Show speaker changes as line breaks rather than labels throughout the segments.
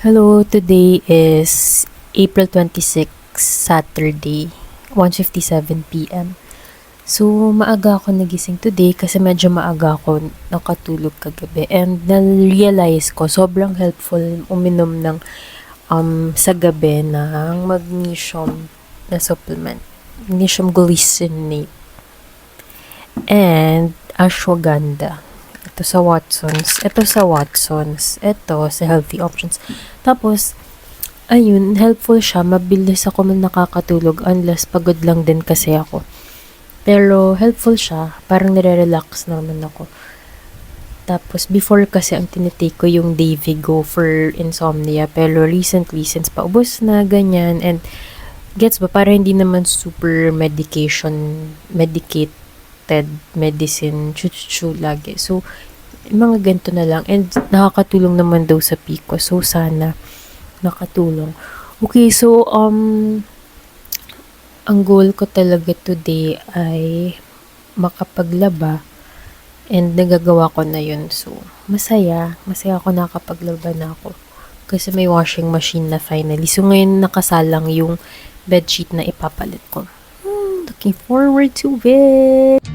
Hello, today is April 26, Saturday, 1.57 p.m. So, maaga ako nagising today kasi medyo maaga ako nakatulog kagabi. And na-realize ko, sobrang helpful uminom ng um, sa gabi ng magnesium na supplement. Magnesium glycinate. And ashwagandha. Ito sa Watsons. Ito sa Watsons. Ito sa Healthy Options. Tapos, ayun, helpful siya. Mabilis ako man nakakatulog unless pagod lang din kasi ako. Pero helpful siya. Parang nire-relax naman ako. Tapos, before kasi ang tinitake ko yung Davigo for insomnia. Pero recently, since paubos na, ganyan, and gets ba, para hindi naman super medication, medicated medicine, chu lagi. So, mga ganito na lang. And nakakatulong naman daw sa Pico. So, sana nakatulong. Okay, so, um, ang goal ko talaga today ay makapaglaba and nagagawa ko na yun. So, masaya. Masaya ako nakapaglaba na ako. Kasi may washing machine na finally. So, ngayon nakasalang yung bedsheet na ipapalit ko. Hmm, looking forward to it!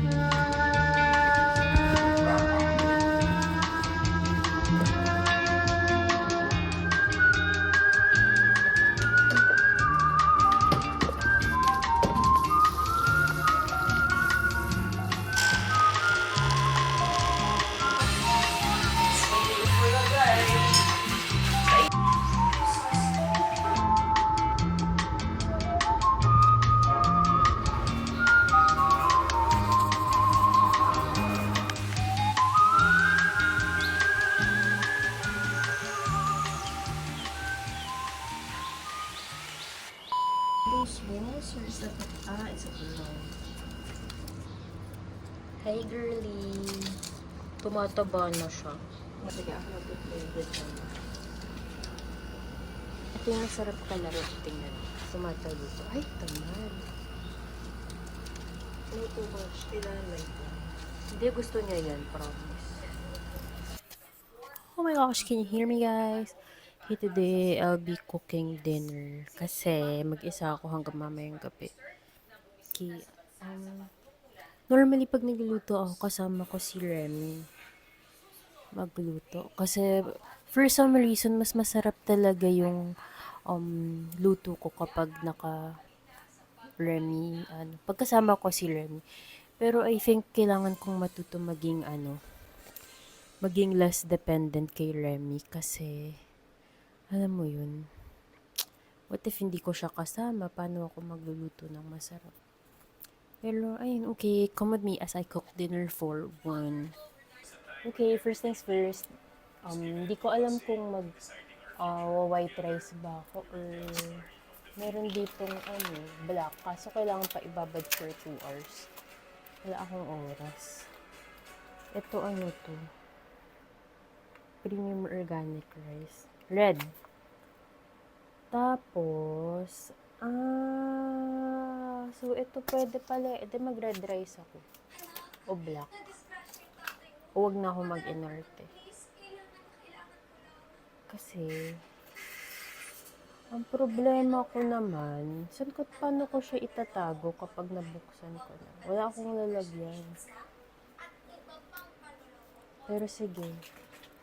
Or is that ah, it's a pillow.
Hi, girlie. Tumataba na siya.
Sige, ako mag-favorite siya.
Ito yung masarap kalaro. Tingnan. Tumatalo to. Ay, tamad.
No too much. Kailangan like that.
Hindi, gusto niya yan. Promise. Oh my gosh, can you hear me guys? Okay, today I'll be cooking dinner. Kasi mag-isa ako hanggang mamayang gabi. Okay, um, normally pag nagluluto ako, kasama ko si Remy magluto. Kasi for some reason, mas masarap talaga yung um, luto ko kapag naka Remy, ano, pagkasama ko si Remy. Pero I think kailangan kong matuto maging ano, maging less dependent kay Remy kasi alam mo yun. What if hindi ko siya kasama? Paano ako magluluto ng masarap? Pero ayun, okay, come with me as I cook dinner for one. Okay, first things first. Um, hindi ko alam kung mag uh, white rice ba ako or meron ditong ano, black. Kaso kailangan pa ibabad for 2 hours. Wala akong oras. Ito ano to? Premium organic rice. Red. Tapos, ah, so ito pwede pala, edi mag red rice ako. O black. O wag na ako mag-inerte. Kasi, ang problema ko naman, saan ko, paano ko siya itatago kapag nabuksan ko na? Wala akong lalagyan. Pero sige,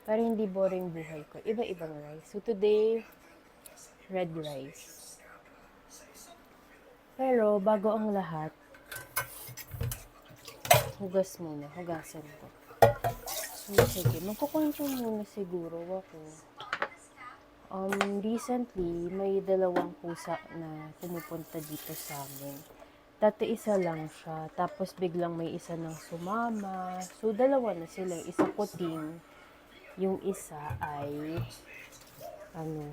para hindi boring buhay ko. Iba-ibang rice. So today, red rice. Pero bago ang lahat, hugas muna. Hugasan ko. So, sige. Magkukwento muna siguro ako. Um, recently, may dalawang pusa na pumupunta dito sa amin. Dati isa lang siya. Tapos biglang may isa nang sumama. So, dalawa na sila. Isa puting. Yung isa ay ano,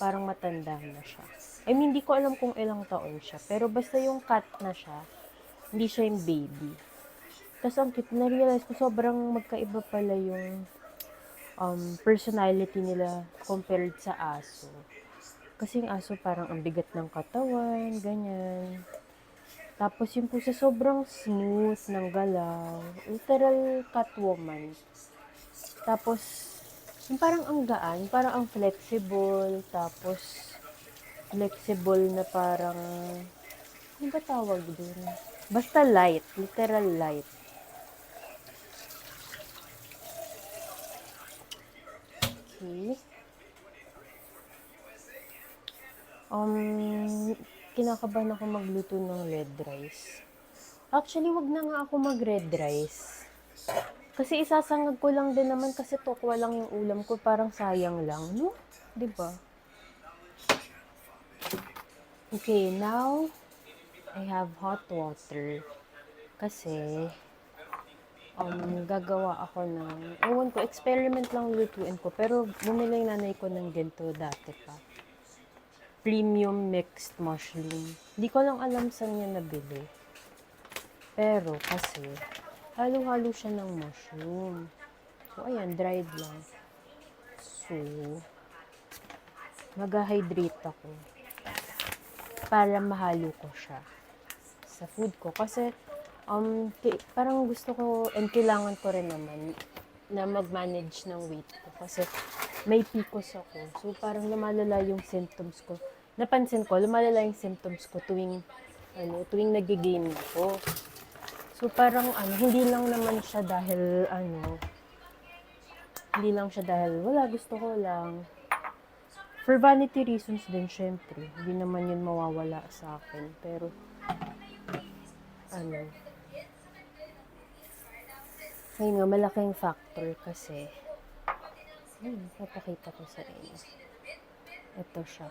parang matanda na siya. I mean, hindi ko alam kung ilang taon siya. Pero basta yung cat na siya, hindi siya yung baby. Tapos ang cute, na-realize ko sobrang magkaiba pala yung um, personality nila compared sa aso. Kasi yung aso parang ang bigat ng katawan, ganyan. Tapos yung pusa sobrang smooth ng galaw. Literal catwoman. Tapos, Yung parang ang gaan, parang ang flexible, tapos flexible na parang, ano ba tawag dun? Basta light, literal light. Okay. Um, kinakabahan ako magluto ng red rice. Actually, wag na nga ako mag-red rice. Kasi isasangag ko lang din naman kasi tokwa lang yung ulam ko. Parang sayang lang, no? ba? Okay, now, I have hot water. Kasi, um, gagawa ako ng, ewan ko, experiment lang lutuin ko. Pero, bumili yung nanay ko ng ganito dati pa. Premium mixed mushroom. Hindi ko lang alam saan niya nabili. Pero, kasi, halo-halo siya ng mushroom. So, ayan, dried lang. So, mag-hydrate ako para mahalo ko siya sa food ko. Kasi, um, parang gusto ko, and kailangan ko rin naman na mag-manage ng weight ko. Kasi, may PCOS ako. So, parang lumalala yung symptoms ko. Napansin ko, lumalala yung symptoms ko tuwing, ano, tuwing nag-gain ako. So, parang, ano, hindi lang naman siya dahil, ano, hindi lang siya dahil, wala, gusto ko lang. For vanity reasons din, syempre. Hindi naman yun mawawala sa akin. Pero, ano, ayun nga, malaking factor kasi, ayun, papakita ko sa inyo. Ito siya.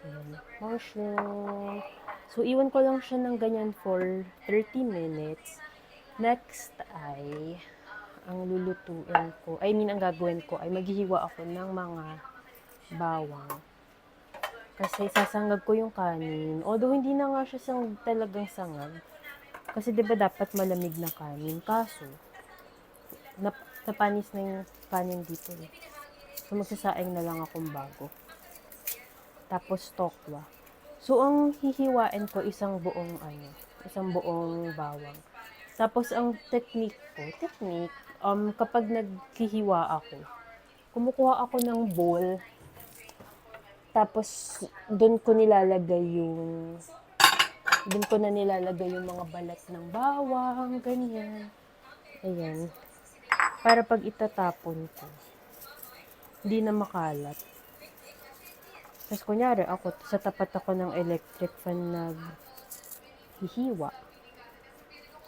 Ayan, mushroom. So, iwan ko lang siya ng ganyan for 30 minutes. Next ay, ang lulutuin ko, I mean, ang gagawin ko ay maghihiwa ako ng mga bawang. Kasi sasangag ko yung kanin. Although hindi na nga siya sang, talagang sangag. Kasi 'di ba dapat malamig na kanin. Kaso, nap, napanis na yung kanin dito eh. So magsasaing na lang akong bago. Tapos tokwa. So ang hihiwain ko isang buong ano, isang buong bawang. Tapos ang technique ko, technique, um, kapag naghihiwa ako, kumukuha ako ng bowl, tapos doon ko nilalagay yung, doon ko na nilalagay yung mga balat ng bawang, ganyan. Ayan. Para pag itatapon ko, hindi na makalat. Tapos kunyari ako, sa tapat ako ng electric fan nag hihiwa.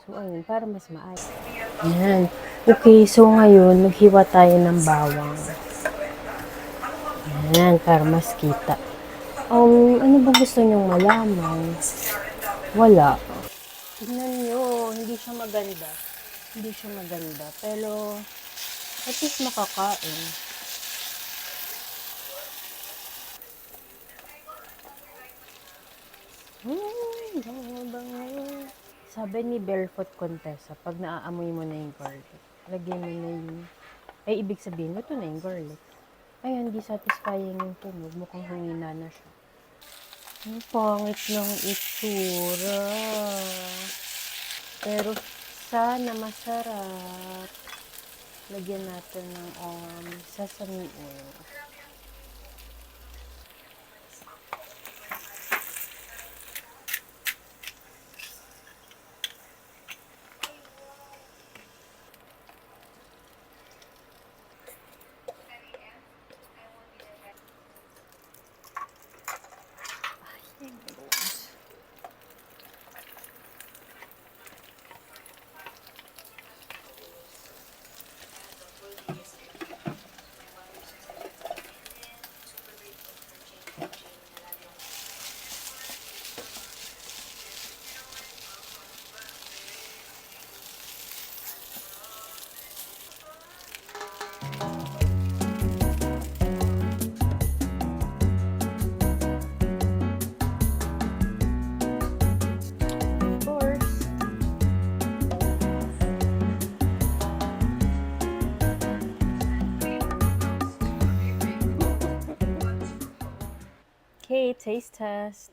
So, ayun, para mas maayos. Ayan. Okay, so ngayon, maghiwa tayo ng bawang. Ayan, para mas kita. Um, ano ba gusto niyong malaman? Wala. Tingnan niyo, hindi siya maganda. Hindi siya maganda. Pero, at least makakain. Hmm, bango-bango. Sabi ni Barefoot Contessa, pag naaamoy mo na yung garlic, lagyan mo na yung, ay ibig sabihin, luto na yung garlic. Ayun, di satisfying yung tunog. Mukhang humina na siya. Ang pangit ng itsura. Pero sana masarap. Lagyan natin ng um, sesame oil. Taste test.